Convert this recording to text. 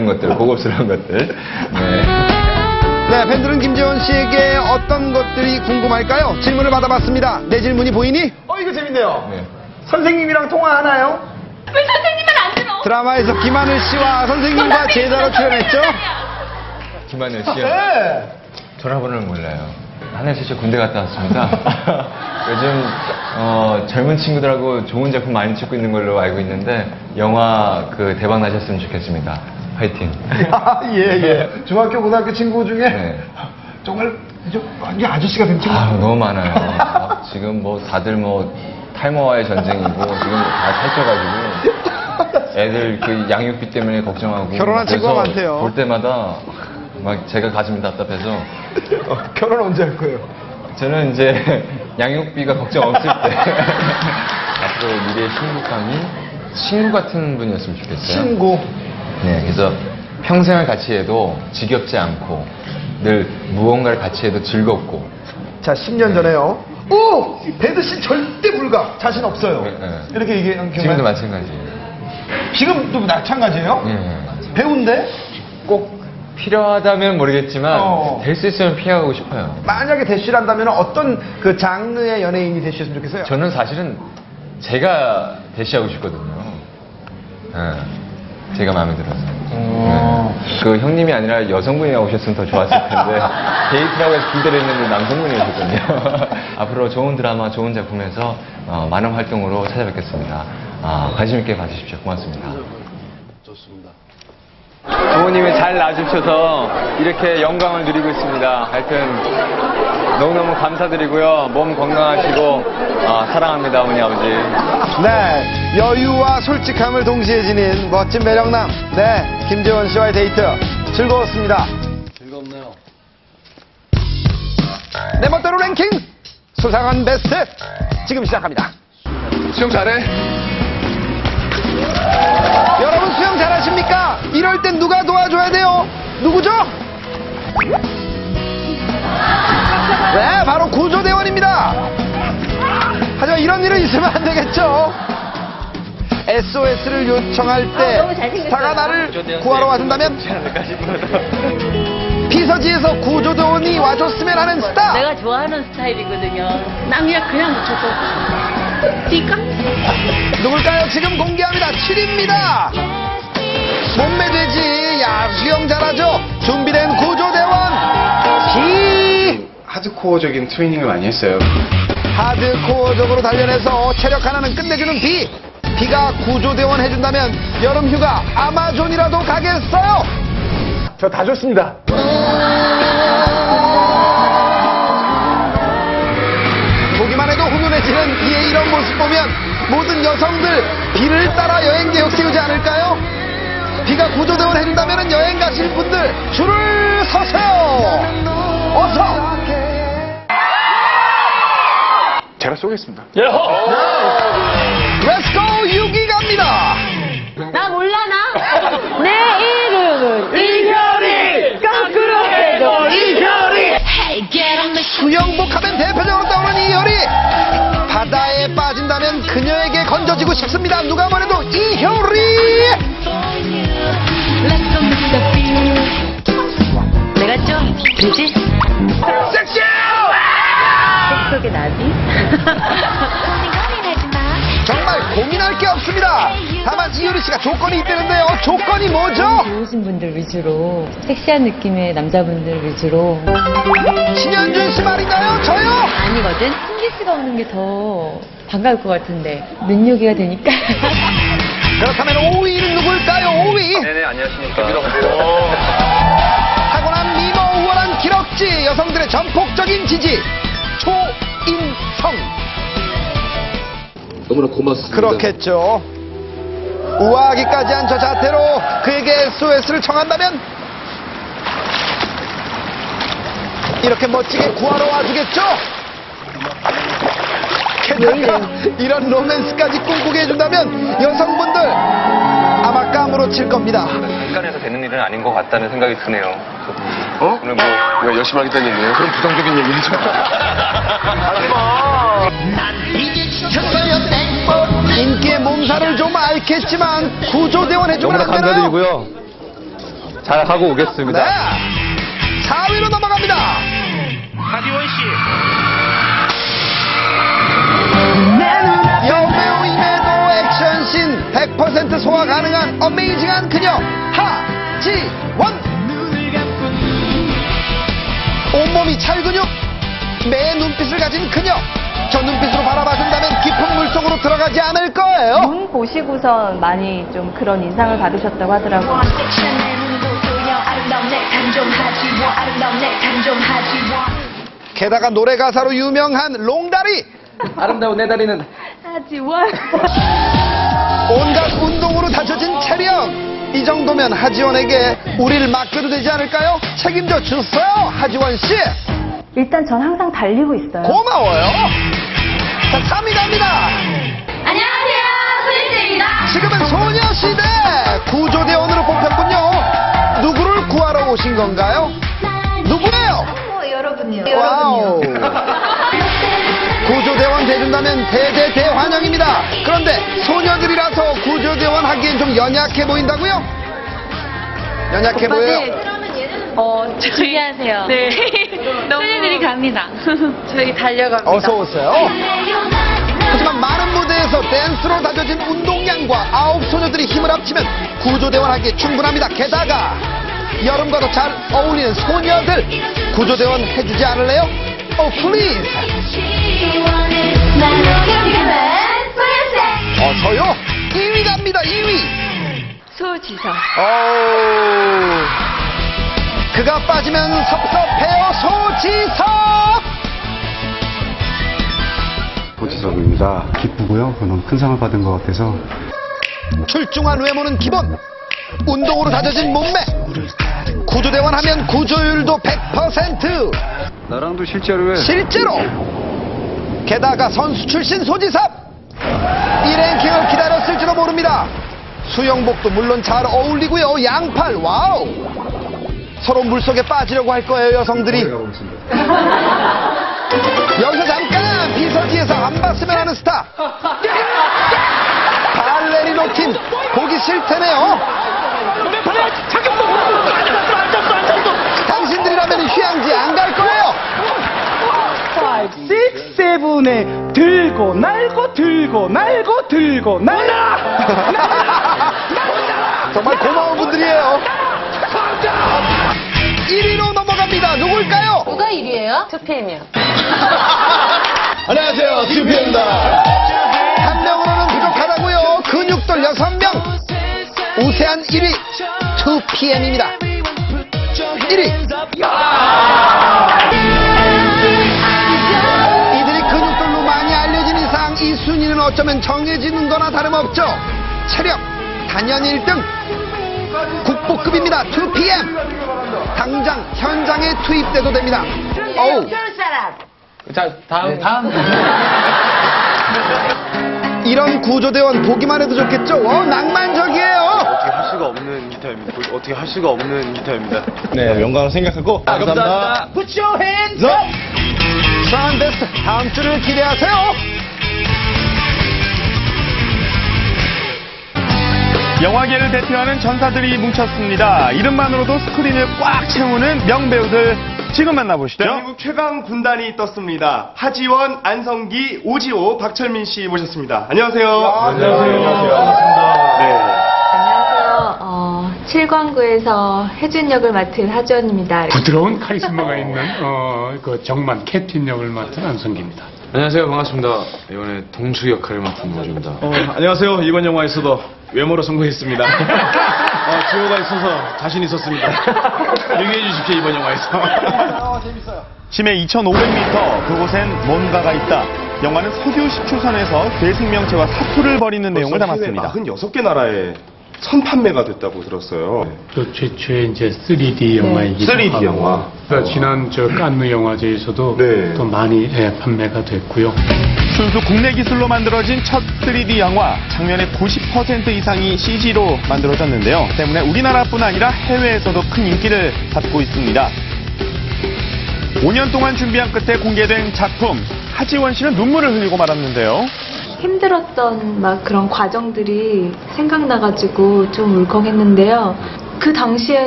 그런 것들, 고급스러운 것들. 네. 네, 팬들은 김재원 씨에게 어떤 것들이 궁금할까요? 질문을 받아봤습니다. 내 질문이 보이니? 어, 이거 재밌네요. 네. 선생님이랑 통화하나요? 왜 선생님은 안 들어? 드라마에서 김하늘 씨와 선생님과 제자로 출연했죠? 김하늘 씨요. 네. 전화번호를 몰라요. 하늘 씨, 저 군대 갔다 왔습니다. 요즘 어, 젊은 친구들하고 좋은 작품 많이 찍고 있는 걸로 알고 있는데 영화 그 대박 나셨으면 좋겠습니다. 화이팅. 아, 예, 예. 중학교, 고등학교 친구 중에 네. 정말 좀 완전 아저씨가 된 친구. 아, 너무 많아요. 막 지금 뭐 다들 뭐 탈모와의 전쟁이고 지금 다 살쪄가지고 애들 그 양육비 때문에 걱정하고 결혼한 친구가 그래서 많대요. 볼 때마다 막 제가 가슴이 답답해서 어, 결혼 언제 할 거예요? 저는 이제 양육비가 걱정 없을 때 앞으로 미래의 신부감이 친구 같은 분이었으면 좋겠어요. 친구. 네, 그래서 평생을 같이 해도 지겹지 않고 늘 무언가를 같이 해도 즐겁고 자, 10년 전에요. 오! 배드씨 절대 불가. 자신 없어요. 네, 네. 이렇게 얘기한 지금도 경우. 마찬가지예요. 지금도 마찬가지예요? 예. 배우인데? 꼭 필요하다면 모르겠지만 어. 될 수 있으면 피하고 싶어요. 만약에 대쉬를 한다면 어떤 그 장르의 연예인이 되셨으면 좋겠어요? 저는 사실은 제가 대시하고 싶거든요. 예, 제가 마음에 들어서. 어. 예. 그 형님이 아니라 여성분이 나오셨으면 더 좋았을 텐데 데이트라고 해서 기대를 했는데 남성분이 오셨거든요. 앞으로 좋은 드라마, 좋은 작품에서 어, 많은 활동으로 찾아뵙겠습니다. 아, 관심 있게 봐주십시오. 고맙습니다. 부모님이 잘 낳아주셔서 이렇게 영광을 누리고 있습니다. 하여튼 너무너무 감사드리고요. 몸 건강하시고 아, 사랑합니다, 어머니 아버지. 네, 여유와 솔직함을 동시에 지닌 멋진 매력남. 네, 김재원 씨와의 데이트 즐거웠습니다. 즐겁네요. 내 멋대로 랭킹 수상한 베스트 지금 시작합니다. 수영 잘해? 이런 일은 있으면 안 되겠죠. SOS를 요청할 아, 때 잘생겼어요. 스타가 나를 구하러 와준다면 피서지에서 구조대원이 와줬으면 하는 스타. 내가 좋아하는 스타일이거든요. 난 그냥 그냥 묻혀서 띠까? 누굴까요? 지금 공개합니다. 7입니다. 몸매 돼지. 야, 수영 잘하죠? 준비된 구조대원. 비. 하드코어적인 트레이닝을 많이 했어요. 하드코어적으로 단련해서 체력 하나는 끝내주는 비. 비가 구조대원 해준다면 여름 휴가 아마존이라도 가겠어요. 저 다 좋습니다. 보기만 해도 훈훈해지는 이의 이런 모습 보면 모든 여성들 비를 따라 여행 계획 세우지 않을까요? 비가 구조대원 해준다면 여행 가실 분들 줄을 서세요. 어서. 제가 쏘겠습니다. 렛츠고 6위 갑니다. 나 몰라 나. 내 이름은 이효리. 거꾸로 해도 이효리. 수영복 하면 대표적으로 떠오르는 이효리. 바다에 빠진다면 그녀에게 건져지고 싶습니다. 누가 뭐래도 이효리. 게 없습니다. 다만 이효리 씨가 조건이 있다는데요. 조건이 뭐죠? 좋으신 분들 위주로 섹시한 느낌의 남자분들 위주로 신현준 씨 말인가요? 저요? 아니거든 핑기스가 오는 게 더 반가울 것 같은데 눈요기가 되니까 그렇다면 5위는 누굴까요? 5위. 네네, 안녕하십니까. 타고난 미모 우월한 기럭지 여성들의 전폭적인 지지 초인성 너무나 고맙습니다. 그렇겠죠 우아하기까지 한 저 자태로 그에게 SOS를 청한다면 이렇게 멋지게 구하러 와주겠죠 게다가 이런 로맨스까지 꿈꾸게 해준다면 여성분들 아마 까무러칠 겁니다 잠깐에서 되는 일은 아닌 것 같다는 생각이 드네요. 어? 오늘 뭐 왜 열심히 하겠다는 얘기예요? 그럼 부정적인 얘기 하지 마. 인기의 몸살을 좀 앓겠지만 구조대원 해주면 안 되나요? 잘 하고 오겠습니다. 네. 4위로 넘어갑니다. 하지원 씨. 여배우임에도 액션씬 100% 소화 가능한 어메이징한 그녀 하지원 온몸이 찰근육 매 눈빛을 가진 그녀 저 눈빛으로 바라봐준다면 깊은 물속으로 들어가지 않을 거예요 눈 보시고선 많이 좀 그런 인상을 받으셨다고 하더라고요. 게다가 노래 가사로 유명한 롱다리 아름다운 내 다리는 하지원. 온갖 운동으로 다져진 체력 이 정도면 하지원에게 우리를 맡겨도 되지 않을까요? 책임져 주세요 하지원 씨 일단 전 항상 달리고 있어요. 고마워요 자 3위 갑니다 안녕하세요, 소리입니다. 지금은 소녀시대 구조대원으로 뽑혔군요 누구를 구하러 오신 건가요? 누구예요? 여러분요. 와우 구조대원 돼준다면 대대대환영입니다 그런데 소녀들이라서 구조대원 하기엔 좀 연약해 보인다고요? 연약해 보여요? 어, 준비하세요. 네. 소녀들이 갑니다. 저희 달려갑니다. 어서 오세요 하지만 많은 무대에서 댄스로 다져진 운동량과 아홉 소녀들이 힘을 합치면 구조대원 하기에 충분합니다. 게다가 여름과도 잘 어울리는 소녀들 구조대원 해주지 않을래요? 어, 플리즈. 어, 저요? 2위 갑니다, 2위. 소지서. 어우. 그가 빠지면 섭섭해요, 소지섭! 고지섭입니다. 기쁘고요. 너무 큰 상을 받은 것 같아서. 출중한 외모는 기본. 운동으로 다져진 몸매. 구조대원 하면 구조율도 100% 나랑도 실제로 해. 실제로. 게다가 선수 출신 소지섭. 이 랭킹을 기다렸을지도 모릅니다. 수영복도 물론 잘 어울리고요. 양팔. 와우 서로 물속에 빠지려고 할 거예요 여성들이. 여기서 잠깐 비서지에서 안 봤으면 하는 스타. 발레리노 팀 보기 싫다네요. 당신들이라면 휴양지 안 갈 거예요. 5, 6, 7에 들고 날고 들고 날고 들고 날라. 정말 고마운 1위로 넘어갑니다. 누굴까요? 누가 1위예요? 2PM이요. 안녕하세요. 슈피입니다. 한 명으로는 부족하다고요. 근육돌 6명. 우세한 1위 2PM입니다. 1위. 이들이 근육돌로 많이 알려진 이상 이 순위는 어쩌면 정해지는 거나 다름없죠. 체력 단연 1등. 국보급입니다. 2PM 당장 현장에 투입돼도 됩니다 어우 자, 다음, 다음. 이런 구조대원 보기만 해도 좋겠죠? 어, 낭만적이에요. 어떻게 할 수가 없는 기타입니다. 어떻게 할 수가 없는 기타입니다. 네, 영광을 생각하고. 감사합니다. Put your hands up. 다음 주를 기대하세요. 영화계를 대표하는 전사들이 뭉쳤습니다. 이름만으로도 스크린을 꽉 채우는 명배우들 지금 만나보시죠. 대한민국 최강 군단이 떴습니다. 하지원, 안성기, 오지호, 박철민 씨 모셨습니다. 안녕하세요. 안녕하세요. 반갑습니다. 네. 안녕하세요. 어, 7광구에서 혜준 역을 맡은 하지원입니다. 부드러운 카리스마가 있는 어, 그 정만 캡틴 역을 맡은 안성기입니다. 안녕하세요. 반갑습니다. 이번에 동수 역할을 맡은 모주입니다. 어, 안녕하세요. 이번 영화에서도 외모로 성공했습니다. 어, 지호가 있어서 자신 있었습니다. 유의해 주십시오, 이번 영화에서. 심해 2,500m 그곳엔 뭔가가 있다. 영화는 석유 시추선에서 대승명체와 사투를 벌이는 내용을 담았습니다. 46개 나라에 선판매가 됐다고 들었어요. 또 최초의 이제 3D 영화이기도 3D 하고 영화. 그 지난 저 깐느 영화제에서도 네. 또 많이 예, 판매가 됐고요. 순수 국내 기술로 만들어진 첫 3D 영화 장면의 90% 이상이 CG로 만들어졌는데요. 때문에 우리나라뿐 아니라 해외에서도 큰 인기를 받고 있습니다. 5년 동안 준비한 끝에 공개된 작품 하지원 씨는 눈물을 흘리고 말았는데요. 힘들었던 막 그런 과정들이 생각나가지고 좀 울컥했는데요. 그 당시에